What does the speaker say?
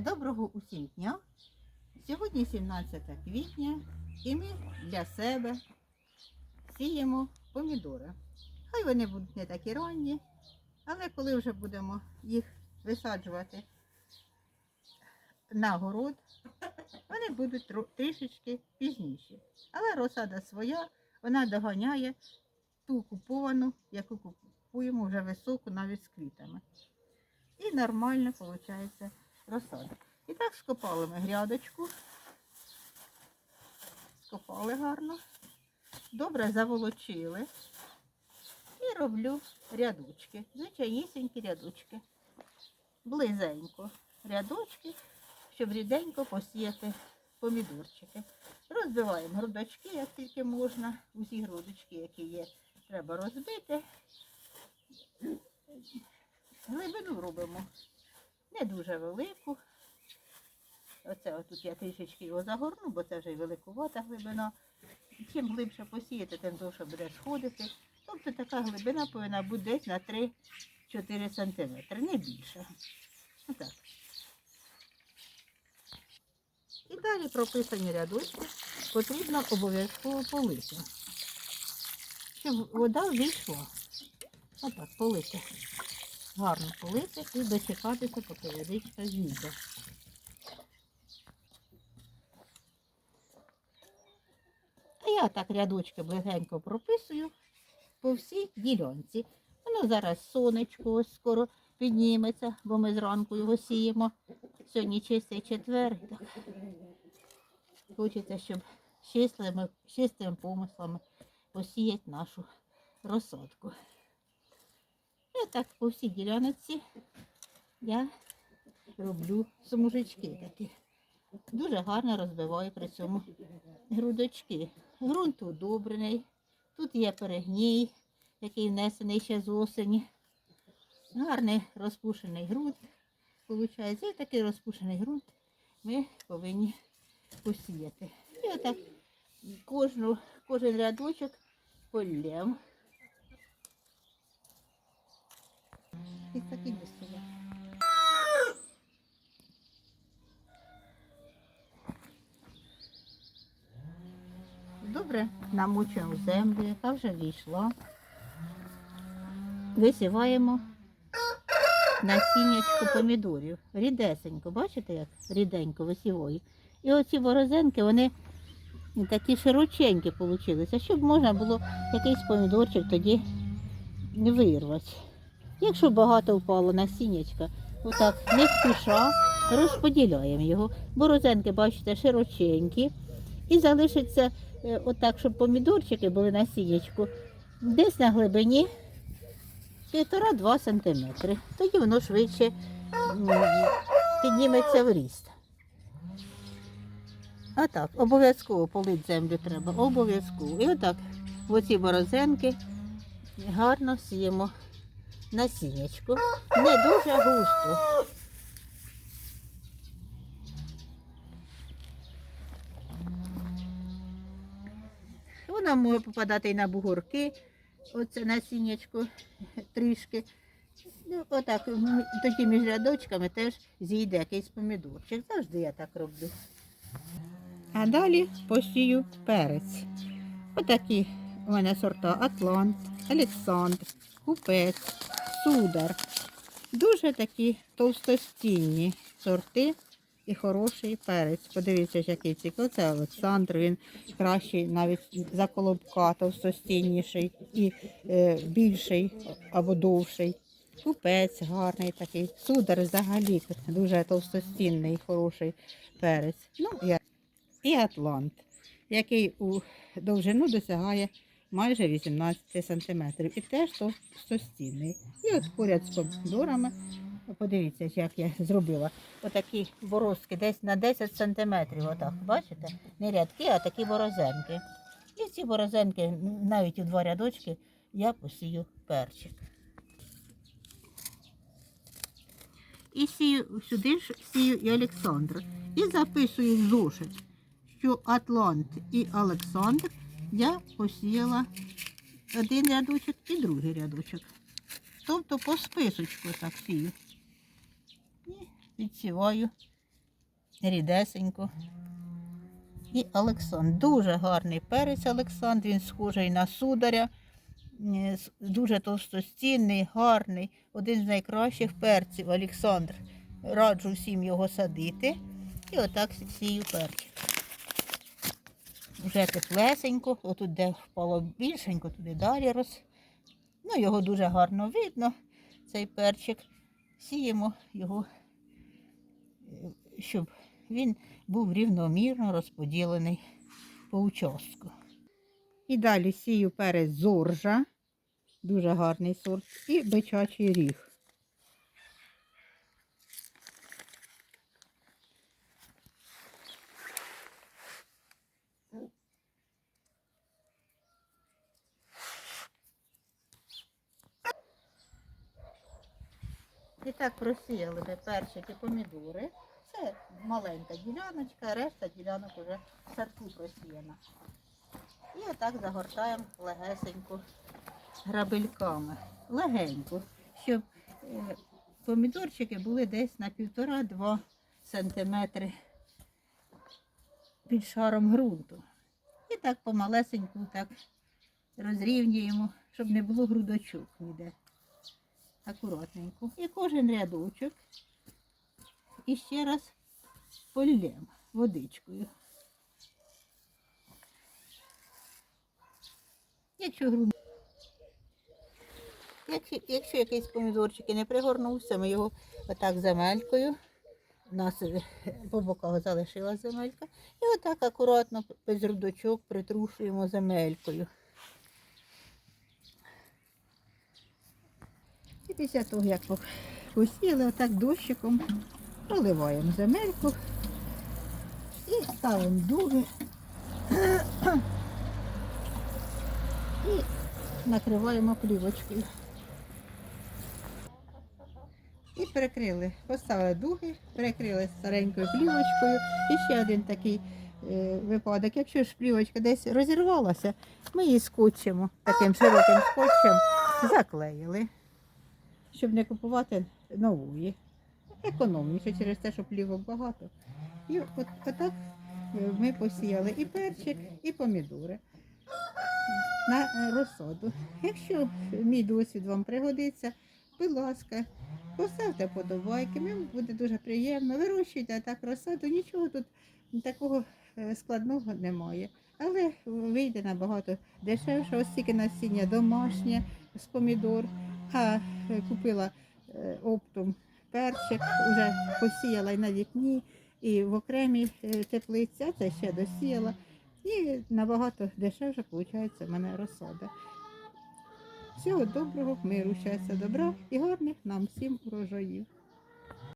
Доброго усім дня. Сьогодні 17 квітня і ми для себе сіємо помідори. Хай вони будуть не такі ранні, але коли вже будемо їх висаджувати на город, вони будуть трішечки пізніші. Але розсада своя, вона доганяє ту куповану, яку купуємо вже високу, навіть з квітами. І нормально виходить розсада. І так скопали ми грядочку. Скопали гарно. Добре заволочили. І роблю рядочки. Звичайнісінькі рядочки. Близенько рядочки, щоб ріденько посіяти помідорчики. Розбиваємо грудочки, як тільки можна. Усі грудочки, які є, треба розбити. Глибину робимо не дуже велику. Оце отут я трішечки його загорну, бо це вже й великувата глибина. Чим глибше посіяти, тим довше буде сходити. Тобто така глибина повинна бути десь на 3-4 см, не більше. Отак. І далі прописані рядочки потрібно обов'язково полити. Щоб вода вийшла. Отак, полити гарно полити і дочекатися, поки водичка зійде. А я так рядочки близенько прописую по всій ділянці. Воно зараз сонечко скоро підніметься, бо ми зранку його сіємо. Сьогодні чистий четвер. Так. Хочеться, щоб чистими, чистими помислами посіяти нашу розсадку. І так по всій ділянці я роблю смужечки такі. Дуже гарно розбиваю при цьому грудочки. Грунт удобрений. Тут є перегній, який внесений ще з осені. Гарний розпушений ґрунт. Получається, і такий розпушений ґрунт ми повинні посіяти. І отак кожну, кожен рядочок полємо. І такі весело. Добре намочуємо землю, яка вже війшла. Висіваємо насіннячко помідорів. Рідесенько, бачите, як ріденько висіваю. І оці борозенки, вони такі широченькі вийшли, щоб можна було якийсь помідорчик тоді вирвати. Якщо багато впало насіннячка, отак не спіша розподіляємо його. Борозенки, бачите, широченькі. І залишиться отак, щоб помідорчики були насіннячку, десь на глибині 1,5-2 см. Тоді воно швидше підніметься в ріст. А так, обов'язково полить землю треба, обов'язково. І отак в оці борозенки гарно сіємо насіннячку. Не дуже густо. Вона може попадати і на бугорки, оце насіннячко трішки. Ну, отак, тоді між рядочками теж зійде якийсь помідорчик. Завжди я так роблю. А далі посію перець. Отакі у мене сорта Атлант, Олександр, Купець, Судар. Дуже такі товстостінні сорти і хороший перець. Подивіться, який цікавий. Це Олександр, він кращий навіть за колобка, товстостінніший і е, більший або довший. Купець гарний такий. Судар взагалі дуже товстостінний, хороший перець. Ну, і Атлант, який у довжину досягає майже 18 см. І теж товстостінний. І от поряд з помідорами, подивіться, як я зробила. Отакі борозки десь на 10 см. Отак, бачите? Не рядки, а такі борозенки. І ці борозенки, навіть у два рядочки, я посію перчик. І сію сюди ж сію і Олександр. І записую в зошит, що Атлант і Олександр я посіяла один рядочок і другий рядочок. Тобто по списочку так сію. І відсіваю рідесенько. І Олександр. Дуже гарний перець Олександр, він схожий на сударя. Дуже товстостінний, гарний, один з найкращих перців Олександр. Раджу всім його садити. І отак сію перчик. Вже теплесенько, отут де впало більшенько, туди далі роз. Ну, його дуже гарно видно, цей перчик. Сіємо його, щоб він був рівномірно розподілений по участку. І далі сію перець зоржа, дуже гарний сорт, і бичачий ріг. І так просіяли ми перчики помідори. Це маленька діляночка, решта ділянок вже в садку просіяна. І отак загортаємо легесенько грабельками. Легенько, щоб е, помідорчики були десь на півтора-два сантиметри під шаром ґрунту. І так помалесеньку так розрівнюємо, щоб не було грудочок ніде. Акуратненько. І кожен рядочок. І ще раз полємо водичкою. Якщо якщо якийсь помідорчик і не пригорнувся, ми його отак земелькою. У нас е, по боках залишилась земелька. І отак акуратно без рудочок притрушуємо земелькою. Після того, як по- посіяли, отак дощиком проливаємо земельку і ставимо дуги і накриваємо плівочкою. І перекрили, поставили дуги, перекрили старенькою плівочкою. І ще один такий е, випадок. Якщо ж плівочка десь розірвалася, ми її скотчем, таким широким скотчем заклеїли, щоб не купувати нової. Економніше через те, що плівок багато. І от, отак е, ми посіяли і перчик, і помідори на розсаду. Якщо мій досвід вам пригодиться, будь ласка, поставте подобайки, мені буде дуже приємно. Вирощуйте так розсаду, нічого тут такого е, складного немає. Але вийде набагато дешевше, ось тільки насіння домашнє з помідор. А е, купила е, оптом перчик, вже посіяла і на вікні, і в окремій е, теплиці, це ще досіяла. І набагато дешевше виходить в мене розсада. Всього доброго, миру, щастя, добра і гарних нам всім урожаїв.